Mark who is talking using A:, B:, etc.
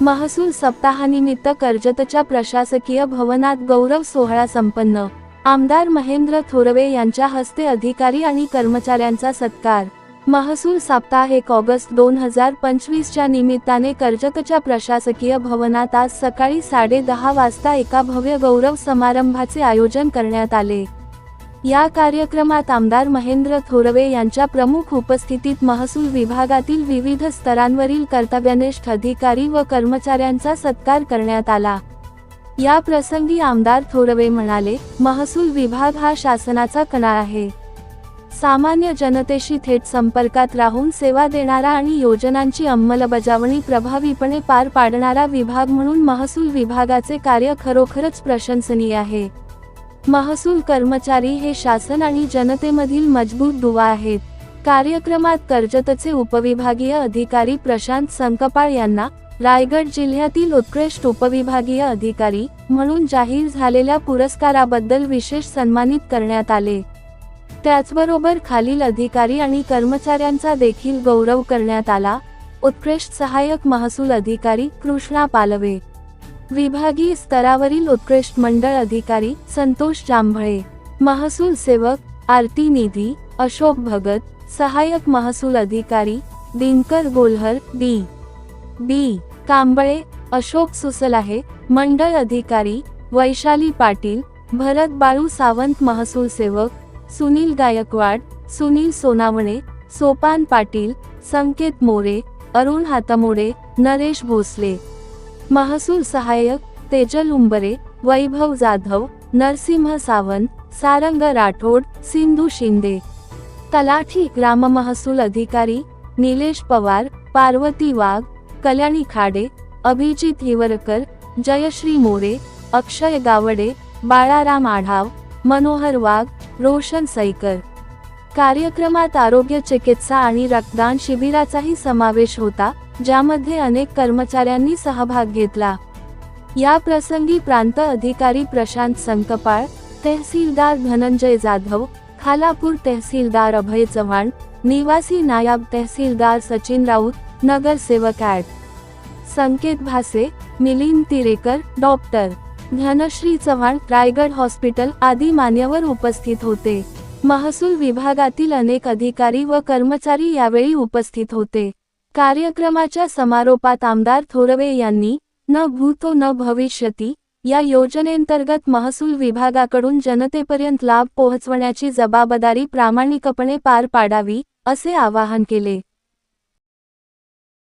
A: महसूल सप्ताहानिमित्त कर्जतच्या प्रशासकीय भवनात गौरव सोहळा संपन्न. आमदार महेंद्र थोरवे यांच्या हस्ते अधिकारी आणि कर्मचाऱ्यांचा सत्कार. महसूल सप्ताह एक ऑगस्ट दोन हजार पंचवीसच्या निमित्ताने कर्जतच्या प्रशासकीय भवनात आज सकाळी साडे दहा वाजता एका भव्य गौरव समारंभाचे आयोजन करण्यात आले. या कार्यक्रमात आमदार महेंद्र थोरवे यांच्या प्रमुख उपस्थितीत महसूल विभागातील विविध स्तरांवरील कर्तव्यनिष्ठ अधिकारी व कर्मचाऱ्यांचा सत्कार करण्यात आला. या प्रसंगी आमदार थोरवे म्हणाले महसूल विभाग हा शासनाचा कणा आहे. सामान्य जनतेशी थेट संपर्कात राहून सेवा देणारा आणि योजनांची अंमलबजावणी प्रभावीपणे पार पाडणारा विभाग म्हणून महसूल विभागाचे कार्य खरोखरच प्रशंसनीय आहे. महसूल कर्मचारी हे शासन आणि जनतेमधील मजबूत दुवा आहेत. कार्यक्रमात कर्जतचे उपविभागीय अधिकारी प्रशांत संकपाळ यांना रायगड जिल्ह्यातील उत्कृष्ट उपविभागीय अधिकारी म्हणून जाहीर झालेल्या पुरस्काराबद्दल विशेष सन्मानित करण्यात आले. त्याचबरोबर खालील अधिकारी आणि कर्मचाऱ्यांचा देखील गौरव करण्यात आला. उत्कृष्ट सहाय्यक महसूल अधिकारी कृष्णा पालवे विभागीय स्तरावरील उत्कृष्ट मंडळ अधिकारी संतोष जांभळे महसूल सेवक आरती निधी अशोक भगत सहाय्यक महसूल अधिकारी दिनकर गोल्हर डी. बी. कांबळे अशोक सुसलाहे मंडळ अधिकारी वैशाली पाटील भरत बाळू सावंत महसूल सेवक सुनील गायकवाड सुनील सोनावणे सोपान पाटील संकेत मोरे अरुण हातमोडे नरेश भोसले. महसूल सहाय्यक तेजल उंबरे वैभव जाधव नरसिंह सावंत सारंग राठोड सिंधू शिंदे. तलाठी ग्राम महसूल अधिकारी निलेश पवार पार्वती वाघ कल्याणी खाडे अभिजित हिवरकर जयश्री मोरे अक्षय गावडे बाळाराम आढाव मनोहर वाघ रोशन सैकर. कार्यक्रमात आरोग्य चिकित्सा आणि रक्तदान शिबिराचाही समावेश होता. ज्यामध्ये अनेक कर्मचाऱ्यांनी सहभाग घेतला. या प्रसंगी प्रांत अधिकारी प्रशांत संकपाळ तहसीलदार धनंजय जाधव खालापूर तहसीलदार अभय चव्हाण निवासी नायब तहसीलदार सचिन राऊत नगरसेवक ॲड. संकेत भासे मिलिंद तिरेकर डॉक्टर. धनश्री चव्हाण रायगड हॉस्पिटल आदी मान्यवर उपस्थित होते. महसूल विभागातील अनेक अधिकारी व कर्मचारी यावेळी उपस्थित होते. कार्यक्रमाच्या समारोपात आमदार थोरवे यांनी न भूतो न भविष्यती या योजनेंतर्गत महसूल विभागाकडून जनतेपर्यंत लाभ पोहोचवण्याची जबाबदारी प्रामाणिकपणे पार पाडावी असे आवाहन केले.